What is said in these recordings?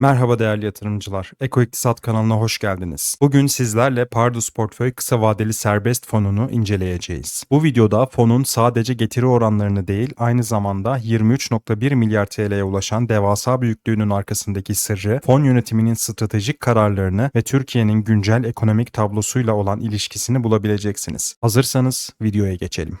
Merhaba değerli yatırımcılar. Eko İktisat kanalına hoş geldiniz. Bugün sizlerle Pardus Portföy kısa vadeli serbest fonunu inceleyeceğiz. Bu videoda fonun sadece getiri oranlarını değil, aynı zamanda 23.1 milyar TL'ye ulaşan devasa büyüklüğünün arkasındaki sırrı, fon yönetiminin stratejik kararlarını ve Türkiye'nin güncel ekonomik tablosuyla olan ilişkisini bulabileceksiniz. Hazırsanız videoya geçelim.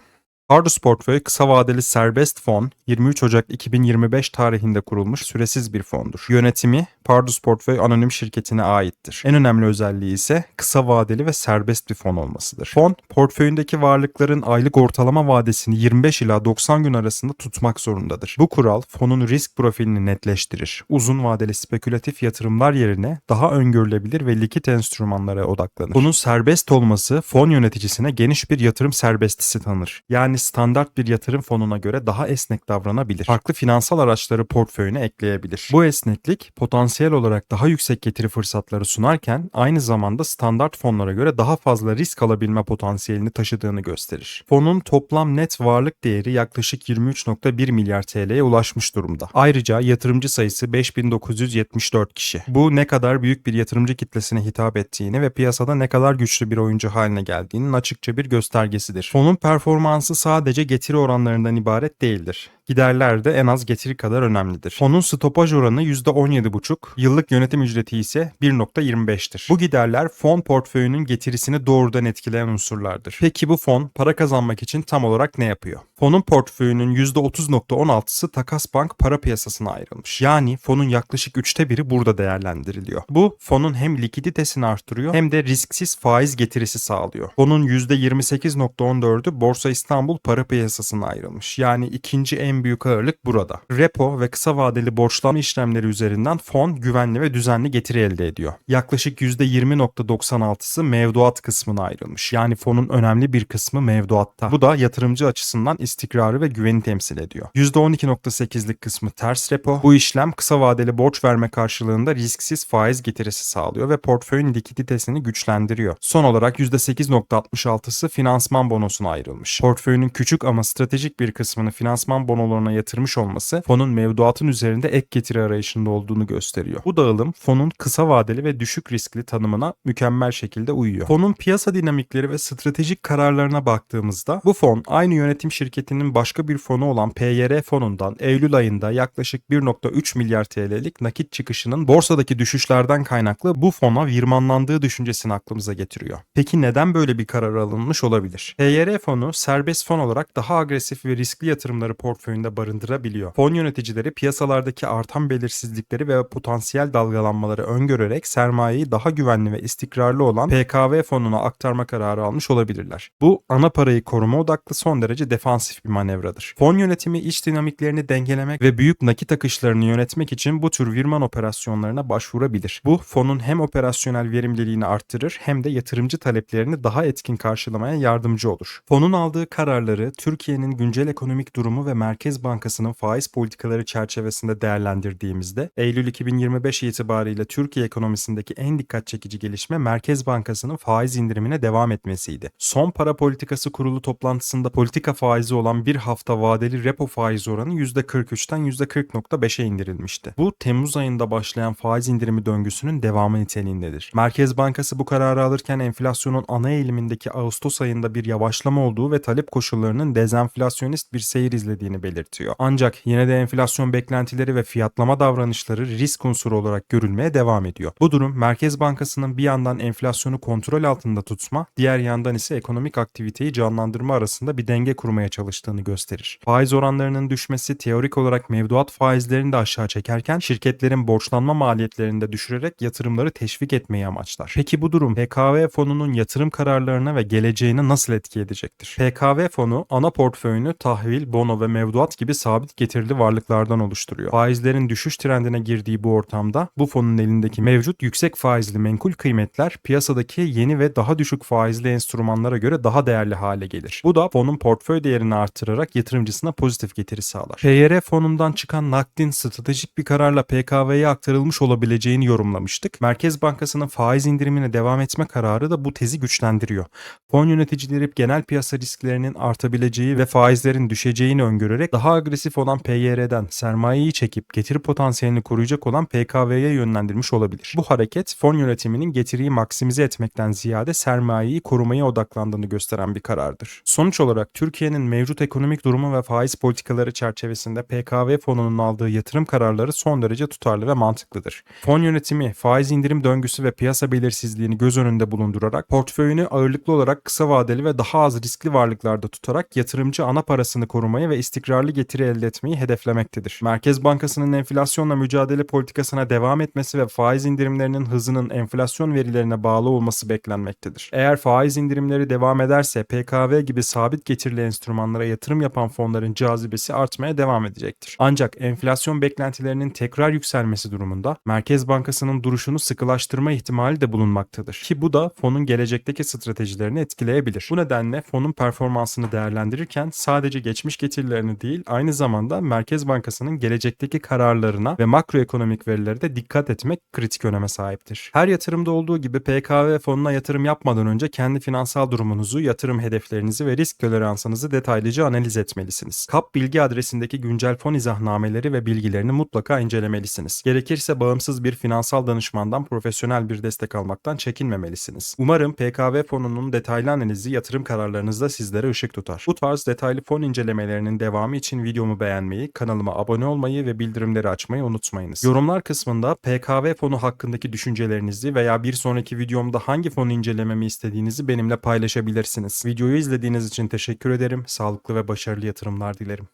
Pardus Portföy kısa vadeli serbest fon 23 Ocak 2025 tarihinde kurulmuş süresiz bir fondur. Yönetimi Pardus Portföy Anonim Şirketi'ne aittir. En önemli özelliği ise kısa vadeli ve serbest bir fon olmasıdır. Fon, portföyündeki varlıkların aylık ortalama vadesini 25 ila 90 gün arasında tutmak zorundadır. Bu kural fonun risk profilini netleştirir. Uzun vadeli spekülatif yatırımlar yerine daha öngörülebilir ve likit enstrümanlara odaklanır. Bunun serbest olması fon yöneticisine geniş bir yatırım serbestisi tanır. Yani standart bir yatırım fonuna göre daha esnek davranabilir. Farklı finansal araçları portföyüne ekleyebilir. Bu esneklik potansiyel olarak daha yüksek getiri fırsatları sunarken aynı zamanda standart fonlara göre daha fazla risk alabilme potansiyelini taşıdığını gösterir. Fonun toplam net varlık değeri yaklaşık 23.1 milyar TL'ye ulaşmış durumda. Ayrıca yatırımcı sayısı 5974 kişi. Bu ne kadar büyük bir yatırımcı kitlesine hitap ettiğini ve piyasada ne kadar güçlü bir oyuncu haline geldiğinin açıkça bir göstergesidir. Fonun performansı sadece getiri oranlarından ibaret değildir. Giderler de en az getiri kadar önemlidir. Fonun stopaj oranı %17,5, yıllık yönetim ücreti ise 1.25'tir. Bu giderler fon portföyünün getirisini doğrudan etkileyen unsurlardır. Peki bu fon para kazanmak için tam olarak ne yapıyor? Fonun portföyünün %30.16'sı Takas Bank para piyasasına ayrılmış. Yani fonun yaklaşık üçte biri burada değerlendiriliyor. Bu fonun hem likiditesini artırıyor hem de risksiz faiz getirisi sağlıyor. Fonun %28.14'ü Borsa İstanbul para piyasasına ayrılmış. Yani ikinci en büyük ağırlık burada. Repo ve kısa vadeli borçlanma işlemleri üzerinden fon güvenli ve düzenli getiri elde ediyor. Yaklaşık %20.96'sı mevduat kısmına ayrılmış. Yani fonun önemli bir kısmı mevduatta. Bu da yatırımcı açısından istikrarı ve güveni temsil ediyor. %12.8'lik kısmı ters repo. Bu işlem kısa vadeli borç verme karşılığında risksiz faiz getirisi sağlıyor ve portföyün likiditesini güçlendiriyor. Son olarak %8.66'sı finansman bonosuna ayrılmış. Portföyünün küçük ama stratejik bir kısmını finansman bonolarına yatırmış olması fonun mevduatın üzerinde ek getiri arayışında olduğunu gösteriyor. Bu dağılım fonun kısa vadeli ve düşük riskli tanımına mükemmel şekilde uyuyor. Fonun piyasa dinamikleri ve stratejik kararlarına baktığımızda bu fon aynı yönetim şirketinin başka bir fonu olan PYR fonundan Eylül ayında yaklaşık 1.3 milyar TL'lik nakit çıkışının borsadaki düşüşlerden kaynaklı bu fona virmanlandığı düşüncesini aklımıza getiriyor. Peki neden böyle bir karar alınmış olabilir? PYR fonu serbest fon olarak daha agresif ve riskli yatırımları portföyünde barındırabiliyor. Fon yöneticileri piyasalardaki artan belirsizlikleri ve potansiyel dalgalanmaları öngörerek sermayeyi daha güvenli ve istikrarlı olan PKV fonuna aktarma kararı almış olabilirler. Bu ana parayı koruma odaklı son derece defansif bir manevradır. Fon yönetimi iç dinamiklerini dengelemek ve büyük nakit akışlarını yönetmek için bu tür virman operasyonlarına başvurabilir. Bu fonun hem operasyonel verimliliğini arttırır hem de yatırımcı taleplerini daha etkin karşılamaya yardımcı olur. Fonun aldığı kararları Türkiye'nin güncel ekonomik durumu ve Merkez Bankası'nın faiz politikaları çerçevesinde değerlendirdiğimizde Eylül 2025 itibariyle Türkiye ekonomisindeki en dikkat çekici gelişme Merkez Bankası'nın faiz indirimine devam etmesiydi. Son para politikası kurulu toplantısında politika faizi olan bir hafta vadeli repo faiz oranı %43'ten %40.5'e indirilmişti. Bu Temmuz ayında başlayan faiz indirimi döngüsünün devamı niteliğindedir. Merkez Bankası bu kararı alırken enflasyonun ana eğilimindeki Ağustos ayında bir yavaşlama olduğu ve talep koşullarının dezenflasyonist bir seyir izlediğini belirtiyor. Ancak yine de enflasyon beklentileri ve fiyatlama davranışları risk unsuru olarak görülmeye devam ediyor. Bu durum Merkez Bankası'nın bir yandan enflasyonu kontrol altında tutma, diğer yandan ise ekonomik aktiviteyi canlandırma arasında bir denge kurmaya çalıştığını gösterir. Faiz oranlarının düşmesi teorik olarak mevduat faizlerini de aşağı çekerken şirketlerin borçlanma maliyetlerini de düşürerek yatırımları teşvik etmeyi amaçlar. Peki bu durum PKV fonunun yatırım kararlarına ve geleceğine nasıl etki edecektir? PKV fonu ana portföyünü tahvil, bono ve mevduat gibi sabit getirili varlıklardan oluşturuyor. Faizlerin düşüş trendine girdiği bu ortamda bu fonun elindeki mevcut yüksek faizli menkul kıymetler piyasadaki yeni ve daha düşük faizli enstrümanlara göre daha değerli hale gelir. Bu da fonun portföy değerini artırarak yatırımcısına pozitif getiri sağlar. PYR fonundan çıkan nakdin stratejik bir kararla PKV'ye aktarılmış olabileceğini yorumlamıştık. Merkez Bankası'nın faiz indirimine devam etme kararı da bu tezi güçlendiriyor. Fon yöneticileri genel piyasa risklerinin artabileceği ve faizlerin düşeceğini öngörerek giderek daha agresif olan PYR'den sermayeyi çekip getiri potansiyelini koruyacak olan PKV'ye yönlendirmiş olabilir. Bu hareket fon yönetiminin getiriyi maksimize etmekten ziyade sermayeyi korumaya odaklandığını gösteren bir karardır. Sonuç olarak Türkiye'nin mevcut ekonomik durumu ve faiz politikaları çerçevesinde PKV fonunun aldığı yatırım kararları son derece tutarlı ve mantıklıdır. Fon yönetimi faiz indirim döngüsü ve piyasa belirsizliğini göz önünde bulundurarak portföyünü ağırlıklı olarak kısa vadeli ve daha az riskli varlıklarda tutarak yatırımcı ana parasını korumayı ve istikrarlı getiri elde etmeyi hedeflemektedir. Merkez Bankası'nın enflasyonla mücadele politikasına devam etmesi ve faiz indirimlerinin hızının enflasyon verilerine bağlı olması beklenmektedir. Eğer faiz indirimleri devam ederse PKV gibi sabit getirili enstrümanlara yatırım yapan fonların cazibesi artmaya devam edecektir. Ancak enflasyon beklentilerinin tekrar yükselmesi durumunda Merkez Bankası'nın duruşunu sıkılaştırma ihtimali de bulunmaktadır. Ki bu da fonun gelecekteki stratejilerini etkileyebilir. Bu nedenle fonun performansını değerlendirirken sadece geçmiş getirilerini değil aynı zamanda Merkez Bankası'nın gelecekteki kararlarına ve makroekonomik verilere de dikkat etmek kritik öneme sahiptir. Her yatırımda olduğu gibi PKV fonuna yatırım yapmadan önce kendi finansal durumunuzu, yatırım hedeflerinizi ve risk toleransınızı detaylıca analiz etmelisiniz. KAP bilgi adresindeki güncel fon izahnameleri ve bilgilerini mutlaka incelemelisiniz. Gerekirse bağımsız bir finansal danışmandan profesyonel bir destek almaktan çekinmemelisiniz. Umarım PKV fonunun detaylı analizi yatırım kararlarınızda sizlere ışık tutar. Bu tarz detaylı fon incelemelerinin devamı için videomu beğenmeyi, kanalıma abone olmayı ve bildirimleri açmayı unutmayınız. Yorumlar kısmında PKV fonu hakkındaki düşüncelerinizi veya bir sonraki videomda hangi fonu incelememi istediğinizi benimle paylaşabilirsiniz. Videoyu izlediğiniz için teşekkür ederim. Sağlıklı ve başarılı yatırımlar dilerim.